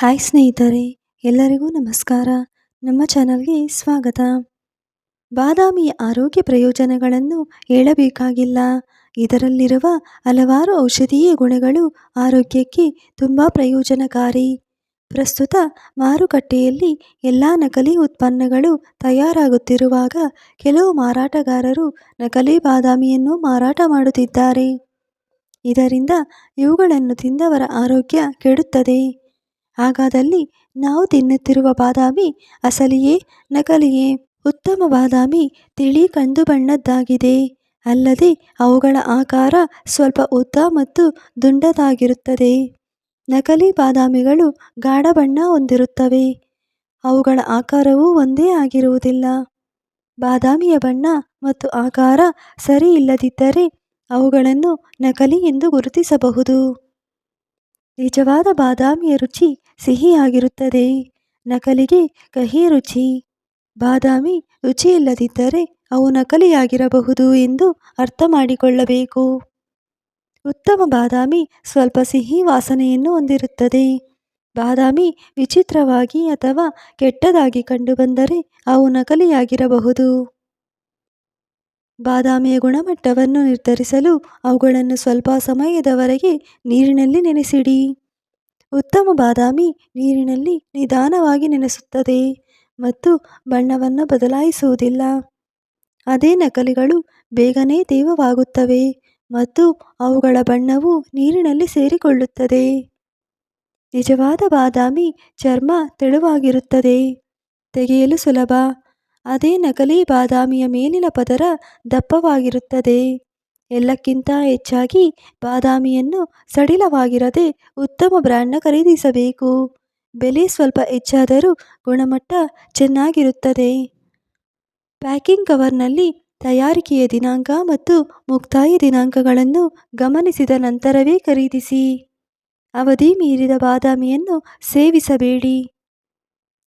Hi ಸ್ನೇಹಿತರೆ, ಎಲ್ಲರಿಗೂ ನಮಸ್ಕಾರ. ನಮ್ಮ ಚಾನಲ್ಗೆ ಸ್ವಾಗತ. ಬಾದಾಮಿಯ ಆರೋಗ್ಯ ಪ್ರಯೋಜನಗಳನ್ನು ಹೇಳಬೇಕಾಗಿಲ್ಲ. ಇದರಲ್ಲಿರುವ ಹಲವಾರು ಔಷಧೀಯ ಗುಣಗಳು ಆರೋಗ್ಯಕ್ಕೆ ತುಂಬ ಪ್ರಯೋಜನಕಾರಿ. ಪ್ರಸ್ತುತ ಮಾರುಕಟ್ಟೆಯಲ್ಲಿ ಎಲ್ಲ ನಕಲಿ ಉತ್ಪನ್ನಗಳು ತಯಾರಾಗುತ್ತಿರುವಾಗ ಕೆಲವು ಮಾರಾಟಗಾರರು ನಕಲಿ ಬಾದಾಮಿಯನ್ನು ಮಾರಾಟ ಮಾಡುತ್ತಿದ್ದಾರೆ. ಇದರಿಂದ ಇವುಗಳನ್ನು ತಿಂದವರ ಆರೋಗ್ಯ ಕೆಡುತ್ತದೆ. ಹಾಗಾದಲ್ಲಿ ನಾವು ತಿನ್ನುತ್ತಿರುವ ಬಾದಾಮಿ ಅಸಲಿಯೇ, ನಕಲಿಯೇ? ಉತ್ತಮ ಬಾದಾಮಿ ತಿಳಿ ಕಂದು ಬಣ್ಣದ್ದಾಗಿದೆ. ಅಲ್ಲದೆ ಅವುಗಳ ಆಕಾರ ಸ್ವಲ್ಪ ಉದ್ದ ಮತ್ತು ದುಂಡದಾಗಿರುತ್ತದೆ ನಕಲಿ ಬಾದಾಮಿಗಳು ಗಾಢ ಬಣ್ಣ ಹೊಂದಿರುತ್ತವೆ. ಅವುಗಳ ಆಕಾರವೂ ಒಂದೇ ಆಗಿರುವುದಿಲ್ಲ. ಬಾದಾಮಿಯ ಬಣ್ಣ ಮತ್ತು ಆಕಾರ ಸರಿ ಇಲ್ಲದಿದ್ದರೆ ಅವುಗಳನ್ನು ನಕಲಿ ಎಂದು ಗುರುತಿಸಬಹುದು. ನಿಜವಾದ ಬಾದಾಮಿಯ ರುಚಿ ಸಿಹಿಯಾಗಿರುತ್ತದೆ. ನಕಲಿಗೆ ಕಹಿ ರುಚಿ. ಬಾದಾಮಿ ರುಚಿಯಿಲ್ಲದಿದ್ದರೆ ಅವು ನಕಲಿಯಾಗಿರಬಹುದು ಎಂದು ಅರ್ಥ ಮಾಡಿಕೊಳ್ಳಬೇಕು ಉತ್ತಮ ಬಾದಾಮಿ ಸ್ವಲ್ಪ ಸಿಹಿ ವಾಸನೆಯನ್ನು ಹೊಂದಿರುತ್ತದೆ. ಬಾದಾಮಿ ವಿಚಿತ್ರವಾಗಿ ಅಥವಾ ಕೆಟ್ಟದಾಗಿ ಕಂಡುಬಂದರೆ ಅವು ನಕಲಿಯಾಗಿರಬಹುದು. ಬಾದಾಮಿಯ ಗುಣಮಟ್ಟವನ್ನು ನಿರ್ಧರಿಸಲು ಅವುಗಳನ್ನು ಸ್ವಲ್ಪ ಸಮಯದವರೆಗೆ ನೀರಿನಲ್ಲಿ ನೆನೆಸಿಡಿ. ಉತ್ತಮ ಬಾದಾಮಿ ನೀರಿನಲ್ಲಿ ನಿಧಾನವಾಗಿ ನೆನೆಸುತ್ತದೆ ಮತ್ತು ಬಣ್ಣವನ್ನು ಬದಲಾಯಿಸುವುದಿಲ್ಲ. ಅದೇ ನಕಲಿಗಳು ಬೇಗನೆ ತೇವವಾಗುತ್ತವೆ ಮತ್ತು ಅವುಗಳ ಬಣ್ಣವು ನೀರಿನಲ್ಲಿ ಸೇರಿಕೊಳ್ಳುತ್ತದೆ. ನಿಜವಾದ ಬಾದಾಮಿ ಚರ್ಮ ತೆಳುವಾಗಿರುತ್ತದೆ, ತೆಗೆಯಲು ಸುಲಭ. ಅದೇ ನಕಲಿ ಬಾದಾಮಿಯ ಮೇಲಿನ ಪದರ ದಪ್ಪವಾಗಿರುತ್ತದೆ. ಎಲ್ಲಕ್ಕಿಂತ ಹೆಚ್ಚಾಗಿ ಬಾದಾಮಿಯನ್ನು ಸಡಿಲವಾಗಿರದೆ ಉತ್ತಮ ಬ್ರ್ಯಾಂಡ್ನ ಖರೀದಿಸಬೇಕು. ಬೆಲೆ ಸ್ವಲ್ಪ ಹೆಚ್ಚಾದರೂ ಗುಣಮಟ್ಟ ಚೆನ್ನಾಗಿರುತ್ತದೆ. ಪ್ಯಾಕಿಂಗ್ ಕವರ್ನಲ್ಲಿ ತಯಾರಿಕೆಯ ದಿನಾಂಕ ಮತ್ತು ಮುಕ್ತಾಯ ದಿನಾಂಕಗಳನ್ನು ಗಮನಿಸಿದ ನಂತರವೇ ಖರೀದಿಸಿ. ಅವಧಿ ಮೀರಿದ ಬಾದಾಮಿಯನ್ನು ಸೇವಿಸಬೇಡಿ.